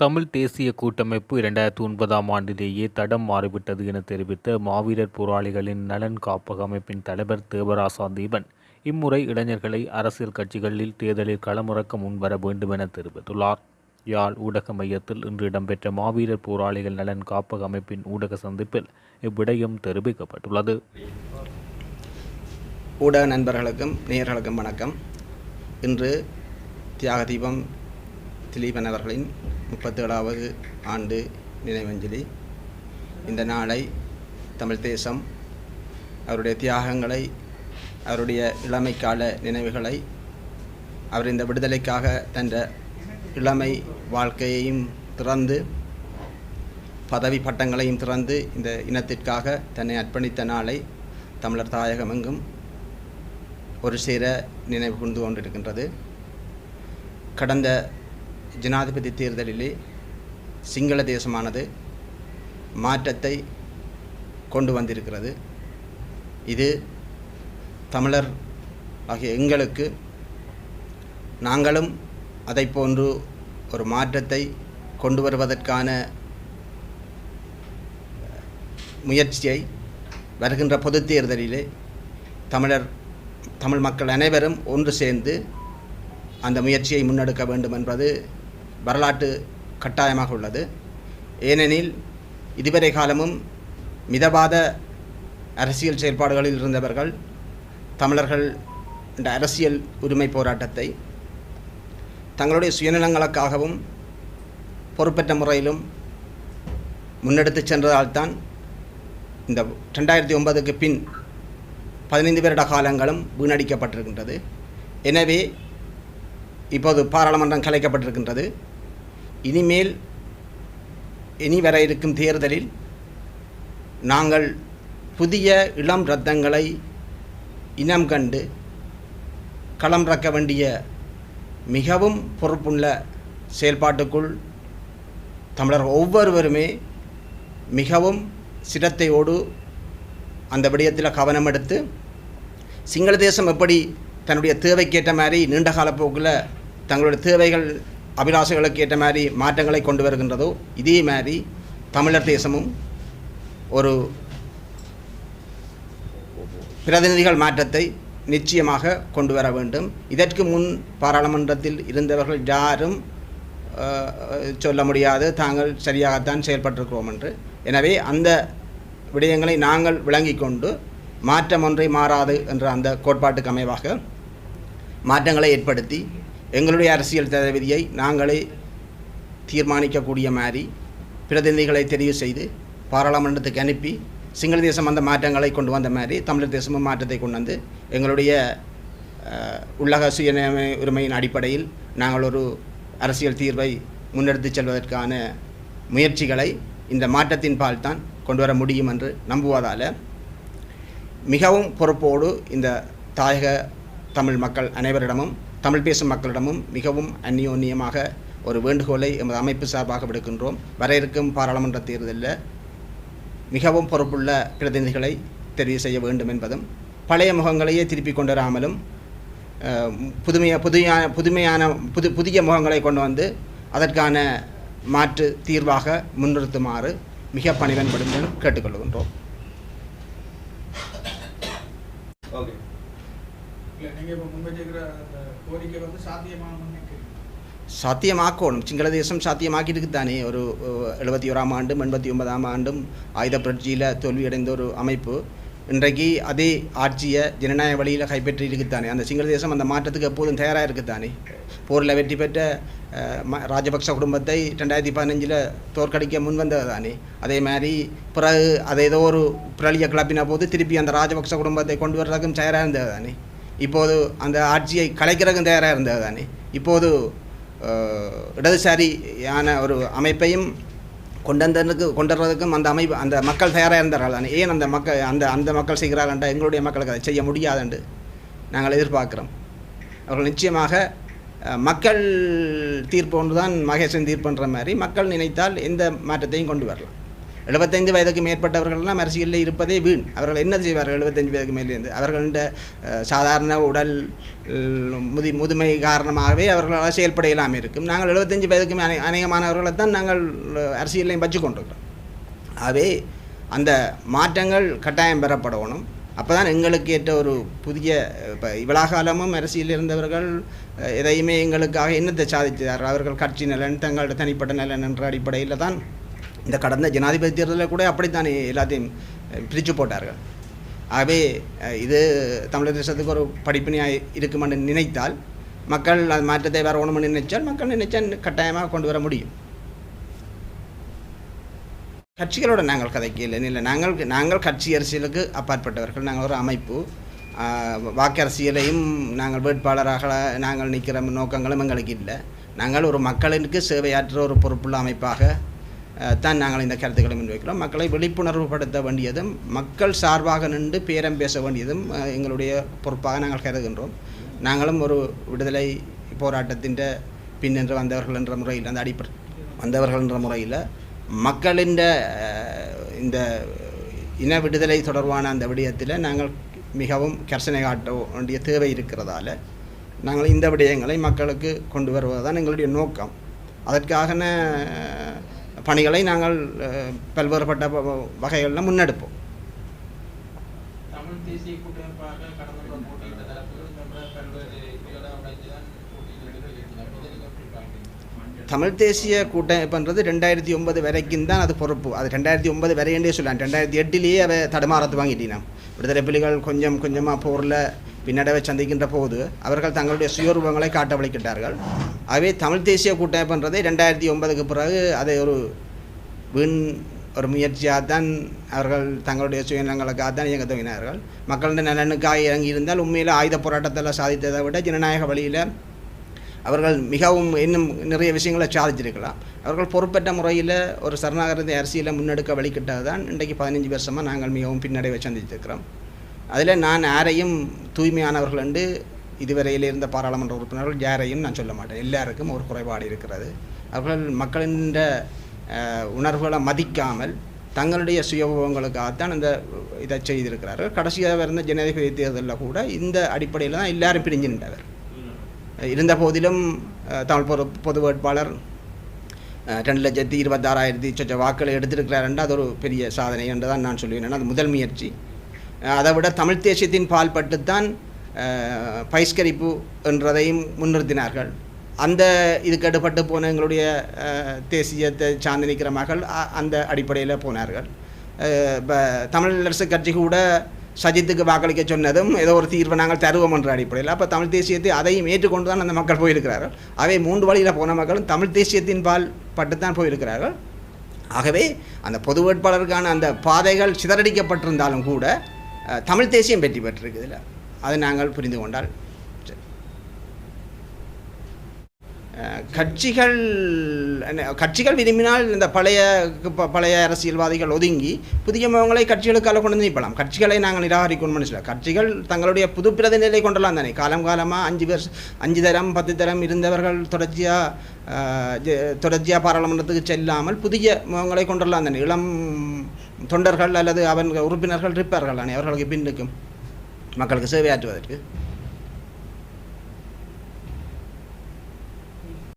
தமிழ் தேசிய கூட்டமைப்பு இரண்டாயிரத்தி ஒன்பதாம் ஆண்டிலேயே தடம் மாறிவிட்டது என தெரிவித்த மாவீரர் போராளிகளின் நலன் காப்பக அமைப்பின் தலைவர் தேவராசா தீபன் இம்முறை இளைஞர்களை அரசியல் கட்சிகளில் தேர்தலில் களமிறக்க முன்வர வேண்டும் என தெரிவித்துள்ளார். யாழ் ஊடக மையத்தில் இன்று இடம்பெற்ற மாவீரர் போராளிகள் நலன் காப்பக அமைப்பின் ஊடக சந்திப்பில் இவ்விடயம் தெரிவிக்கப்பட்டுள்ளது. ஊடக நண்பர்களுக்கும் நேயர்களுக்கும் வணக்கம். இன்று தியாகதீபம் திலீபன் அவர்களின் முப்பத்தேழாவது ஆண்டு நினைவஞ்சலி. இந்த நாளை தமிழ் தேசம் அவருடைய தியாகங்களை அவருடைய இளமைக்கால நினைவுகளை அவர் இந்த விடுதலைக்காக தன்ற இளமை வாழ்க்கையையும் திறந்து பதவி பட்டங்களையும் திறந்து இந்த இனத்திற்காக தன்னை அர்ப்பணித்த நாளை தமிழர் தாயகமெங்கும் ஒரு சேர நினைவு கொண்டு கொண்டிருக்கின்றது. கடந்த ஜனாதிபதி தேர்தலிலே சிங்கள தேசமானது மாற்றத்தை கொண்டு வந்திருக்கிறது. இது தமிழர் ஆகிய எங்களுக்கு நாங்களும் அதை போன்று ஒரு மாற்றத்தை கொண்டு வருவதற்கான முயற்சியை வருகின்ற பொதுத் தேர்தலிலே தமிழர் தமிழ் மக்கள் அனைவரும் ஒன்று சேர்ந்து அந்த முயற்சியை முன்னெடுக்க வேண்டும் என்பது வரலாற்று கட்டாயமாக உள்ளது. ஏனெனில் இதுவரை காலமும் மிதவாத அரசியல் செயல்பாடுகளில் இருந்தவர்கள் தமிழர்கள் என்ற அரசியல் உரிமை போராட்டத்தை தங்களுடைய சுயநலங்களுக்காகவும் பொறுப்பற்ற முறையிலும் முன்னெடுத்து சென்றதால்தான் இந்த ரெண்டாயிரத்தி ஒன்பதுக்கு பின் பதினைந்து வருட காலங்களும் வீணடிக்கப்பட்டிருக்கின்றது. எனவே இப்போது பாராளுமன்றம் கலைக்கப்பட்டிருக்கின்றது. இனிமேல் இனி வர இருக்கும் தேர்தலில் நாங்கள் புதிய இளம் ரத்தங்களை இனம் கண்டு களம் ரக்க வேண்டிய மிகவும் பொறுப்புள்ள செயல்பாட்டுக்குள் தமிழர் ஒவ்வொருவருமே மிகவும் சிரத்தையோடு அந்த விடயத்தில் கவனம் எடுத்து சிங்கள தேசம் எப்படி தன்னுடைய தேவைக்கேற்ற மாதிரி நீண்ட கால போக்கில் தங்களுடைய தேவைகள் அபிலாஷைகளுக்கு ஏற்ற மாதிரி மாற்றங்களை கொண்டு வருகின்றதோ இதே மாதிரி தமிழர் தேசமும் ஒரு பிரதிநிதிகள் மாற்றத்தை நிச்சயமாக கொண்டு வர வேண்டும். இதற்கு முன் பாராளுமன்றத்தில் இருந்தவர்கள் யாரும் சொல்ல முடியாது. தாங்கள் சரியாகத்தான் செயல்பட்டிருக்கிறோம் என்று. எனவே அந்த விடயங்களை நாங்கள் விளங்கி கொண்டு மாற்றம் ஒன்றை மாறாது என்ற அந்த கோட்பாட்டுக்கு அமைவாக மாற்றங்களை ஏற்படுத்தி எங்களுடைய அரசியல் தளபதியை நாங்களே தீர்மானிக்கக்கூடிய மாதிரி பிரதிநிதிகளை தெரிவு செய்து பாராளுமன்றத்துக்கு அனுப்பி சிங்கள தேசம் அந்த மாற்றங்களை கொண்டு வந்த மாதிரி தமிழர் தேசமும் மாற்றத்தை கொண்டு வந்து எங்களுடைய உள்ளக சுய உரிமையின் அடிப்படையில் நாங்கள் ஒரு அரசியல் தீர்வை முன்னெடுத்து செல்வதற்கான முயற்சிகளை இந்த மாற்றத்தின் பால் தான் கொண்டு வர முடியும் என்று நம்புவதால் மிகவும் பொறுப்போடு இந்த தாயக தமிழ் மக்கள் அனைவரிடமும் தமிழ் பேசும் மக்களிடமும் மிகவும் அந்நியோன்யமாக ஒரு வேண்டுகோளை எமது அமைப்பு சார்பாக விடுக்கின்றோம். வர இருக்கும் பாராளுமன்ற தேர்தலில் மிகவும் பொறுப்புள்ள பிரதிநிதிகளை தெரிவு செய்ய வேண்டும் என்பதும் பழைய முகங்களையே திருப்பி கொண்டு வராமலும் புதுமைய புதுமையான புதுமையான புது புதிய முகங்களை கொண்டு வந்து அதற்கான மாற்று தீர்வாக முன்னிறுத்துமாறு மிக பணிவன்படும் கேட்டுக்கொள்கின்றோம். ஓகே. இல்லை நீங்கள் இப்போ முன்வச்சிருக்கிற அந்த கோரிக்கை வந்து சாத்தியமாக்கணும் சிங்கள தேசம் சாத்தியமாக்கிட்டு தானே ஒரு எழுபத்தி ஓராம் ஆண்டும் எண்பத்தி ஒன்பதாம் ஆண்டும் ஆயுத புரட்சியில் தோல்வியடைந்த ஒரு அமைப்பு. இன்றைக்கு அதே ஆட்சியை ஜனநாயக வழியில் கைப்பற்றி இருக்குத்தானே அந்த சிங்கள தேசம் அந்த மாற்றத்துக்கு எப்போதும் தயாராக இருக்குத்தானே போரில் வெற்றி பெற்ற ராஜபக்ச குடும்பத்தை ரெண்டாயிரத்தி பதினஞ்சில் தோற்கடிக்க முன்வந்தது தானே அதே மாதிரி பிறகு அதை ஏதோ ஒரு பிரளிய கிளப்பின போது திருப்பி அந்த ராஜபக்ச குடும்பத்தை கொண்டு வர்றதுக்கும் தயாராக இருந்தது தானே இப்போது அந்த ஆட்சியை கலைக்கிறதுக்கும் தயாராக இருந்தது தானே. இப்போது இடதுசாரியான ஒரு அமைப்பையும் கொண்டந்தனுக்கு கொண்டுறதுக்கும் அந்த அமைப்பு அந்த மக்கள் தயாராக இருந்தார்கள் தானே. ஏன் அந்த மக்கள் அந்த அந்த மக்கள் செய்கிறார்கள்டா எங்களுடைய மக்களுக்கு அதை செய்ய முடியாதுண்டு நாங்கள் எதிர்பார்க்குறோம். அவர்கள் நிச்சயமாக மக்கள் தீர்ப்பு ஒன்று தான் மகேசன் தீர்ப்புன்ற மாதிரி மக்கள் நினைத்தால் எந்த மாற்றத்தையும் கொண்டு வரலாம். எழுபத்தைந்து வயதுக்கு மேற்பட்டவர்கள்லாம் அரசியலில் இருப்பதே வீண். அவர்கள் என்ன செய்வார்கள்? எழுபத்தஞ்சு வயதுக்கு மேலேருந்து அவர்கள்ட சாதாரண உடல் முதி முதுமை காரணமாகவே அவர்களால் செயல்பட இல்லாமல் இருக்கும். நாங்கள் எழுபத்தஞ்சு வயதுக்கு அநே அநேகமானவர்களை தான் நாங்கள் அரசியலையும் வச்சு கொண்டிருக்கிறோம். ஆகவே அந்த மாற்றங்கள் கட்டாயம் பெறப்படணும். அப்போ தான் எங்களுக்கு ஏற்ற ஒரு புதிய இப்போ இவ்வளோ காலமும் அரசியலில் இருந்தவர்கள் எதையுமே எங்களுக்காக என்னத்தை சாதித்தார்கள்? அவர்கள் கட்சி நலன் தங்களோட தனிப்பட்ட நலன் என்ற அடிப்படையில் தான் இந்த கடந்த ஜனாதிபதி தேர்தலில் கூட அப்படித்தானே எல்லாத்தையும் பிரித்து போட்டார்கள். ஆகவே இது தமிழக தேசத்துக்கு ஒரு படிப்பினையாக இருக்குமென்று நினைத்தால் மக்கள் அது மாற்றத்தை வரணும்னு நினைச்சால் மக்கள் நினைச்சா கட்டாயமாக கொண்டு வர முடியும். கட்சிகளோட நாங்கள் கதைக்கு இல்லை நாங்கள் நாங்கள் கட்சி அரசியலுக்கு அப்பாற்பட்டவர்கள். நாங்கள் ஒரு அமைப்பு. வாக்கு அரசியலையும் நாங்கள் வேட்பாளராக நாங்கள் நிற்கிற நோக்கங்களும் எங்களுக்கு இல்லை. நாங்கள் ஒரு மக்களுக்கு சேவையாற்ற ஒரு பொறுப்புள்ள அமைப்பாக தான் நாங்கள் இந்த கருத்துக்களை முன்வைக்கிறோம். மக்களை விழிப்புணர்வு படுத்த வேண்டியதும் மக்கள் சார்பாக நின்று பேரம் பேச வேண்டியதும் எங்களுடைய பொறுப்பாக நாங்கள் கருதுகின்றோம். நாங்களும் ஒரு விடுதலை போராட்டத்தின் பின்னின்று வந்தவர்கள் என்ற முறையில் அந்த அடிப்படை வந்தவர்கள் என்ற முறையில் மக்களின் இந்த இன விடுதலை தொடர்பான அந்த விடயத்தில் நாங்கள் மிகவும் கர்சனை காட்ட வேண்டிய தேவை இருக்கிறதால நாங்கள் இந்த விடயங்களை மக்களுக்கு கொண்டு வருவதுதான் எங்களுடைய நோக்கம். அதற்காக பணிகளை நாங்கள் பல்வேறுபட்ட வகைகளில் முன்னெடுப்போம். தமிழ் தேசிய கூட்டமைப்பாக கடந்த முறை போட்டியிட்ட தரப்பு இந்த முறை பல்வேறு இதுகளை உடைத்து தான் போட்டியில் இருக்கிறார் இதை நீங்கள் எப்படி பார்க்குறீங்க தமிழ் தேசிய கூட்டமைப்புன்றது ரெண்டாயிரத்தி ஒன்பது வரைக்கும் தான் அது பொறுப்பு. அது ரெண்டாயிரத்தி ஒன்பது வரையண்டே சொல்லலாம் ரெண்டாயிரத்தி எட்டுலேயே அவ தடுமாறத்து வாங்கிட்டினான் விடுதலை புலிகள் கொஞ்சம் கொஞ்சமாக போரில் பின்னடைவை சந்திக்கின்ற போது அவர்கள் தங்களுடைய சுயரூபங்களை காட்ட வலிக்கிட்டார்கள் ஆகவே தமிழ் தேசிய கூட்டமைப்புன்றதை ரெண்டாயிரத்தி ஒன்பதுக்கு பிறகு அதை ஒரு வீண் ஒரு முயற்சியாக தான் அவர்கள் தங்களுடைய சுயநலங்களுக்காக தான் இயங்க துவங்கினார்கள். மக்களின் நலனுக்காக இறங்கி இருந்தால் உண்மையில் ஆயுத போராட்டத்தில் சாதித்ததை விட ஜனநாயக வழியில் அவர்கள் மிகவும் இன்னும் நிறைய விஷயங்களை சாதிச்சிருக்கலாம். அவர்கள் பொறுப்பற்ற முறையில் ஒரு சரணாகரதி அரசியலை முன்னெடுக்க வழிகிட்டது தான் இன்றைக்கு பதினஞ்சு வருஷமாக நாங்கள் மிகவும் பின்னடைவை சந்தித்திருக்கிறோம். அதில் நான் யாரையும் தூய்மையானவர்கள் என்று இதுவரையில் இருந்த பாராளுமன்ற உறுப்பினர்கள் யாரையும் நான் சொல்ல மாட்டேன். எல்லாருக்கும் ஒரு குறைபாடு இருக்கிறது. அவர்கள் மக்களின் உணர்வுகளை மதிக்காமல் தங்களுடைய சுயபவங்களுக்காகத்தான் இந்த இதை செய்திருக்கிறார்கள். கடைசியாக இருந்த ஜனாதிபதி தேர்தலில் கூட இந்த அடிப்படையில் தான் எல்லாரும் பிரிஞ்சு நின்றவர் இருந்த போதிலும் தமிழ் பொது பொது வேட்பாளர் ரெண்டு லட்சத்தி இருபத்தாறாயிரத்தி சொச்ச வாக்களை எடுத்திருக்கிறாருன்ற அது ஒரு பெரிய சாதனை என்று தான் நான் சொல்லுவேன். அது முதல் முயற்சி. அதை விட தமிழ் தேசியத்தின் பால் பட்டுத்தான் அஹ், என்றதையும் முன்னிறுத்தினார்கள். அந்த இதுக்கு அடுப்பட்டு போன எங்களுடைய தேசியத்தை சார்ந்து நிற்கிற மகள் அ- அந்த அடிப்படையில் போனார்கள். இப்போ தமிழரசு கட்சி கூட சஜித்துக்கு வாக்களிக்க சொன்னதும் ஏதோ ஒரு தீர்வை நாங்கள் தருவோம் என்ற அடிப்படையில். அப்போ தமிழ் தேசியத்தை அதையும் ஏற்றுக்கொண்டு தான் அந்த மக்கள் போயிருக்கிறார்கள். அவை மூன்று வழியில் போன மக்களும் தமிழ் தேசியத்தின் பால் பட்டுத்தான் போயிருக்கிறார்கள். ஆகவே அந்த பொது வேட்பாளருக்கான அந்த பாதைகள் சிதறடிக்கப்பட்டிருந்தாலும் கூட தமிழ் தேசியம் வெற்றி பெற்றிருக்கு அதை நாங்கள் புரிந்து கொண்டால் சரி. அஹ், கட்சிகள் கட்சிகள் விரும்பினால் இந்த பழைய ப- பழைய அரசியல்வாதிகள் ஒதுங்கி புதிய முகங்களை கட்சிகளுக்காக கொண்டு வந்து நிற்பலாம் கட்சிகளை நாங்கள் நிராகரிக்கணும்னு சொல்ல கட்சிகள் தங்களுடைய புது பிரதிநிலை கொண்டலாம் தானே. காலம் காலமாக அஞ்சு வருஷம் அஞ்சு தரம் பத்து தரம் இருந்தவர்கள் தொடர்ச்சியாக தொடர்ச்சியாக பாராளுமன்றத்துக்கு செல்லாமல் புதிய முகங்களை கொண்டலாம் தானே. இளம் தொண்டர்கள் அல்லது அவன் உறுப்பினர்கள் இருப்பார்கள் தானே. அவர்களுக்கு பின்னுக்கும். மக்களுக்கு சேவையாற்றுவதற்கு.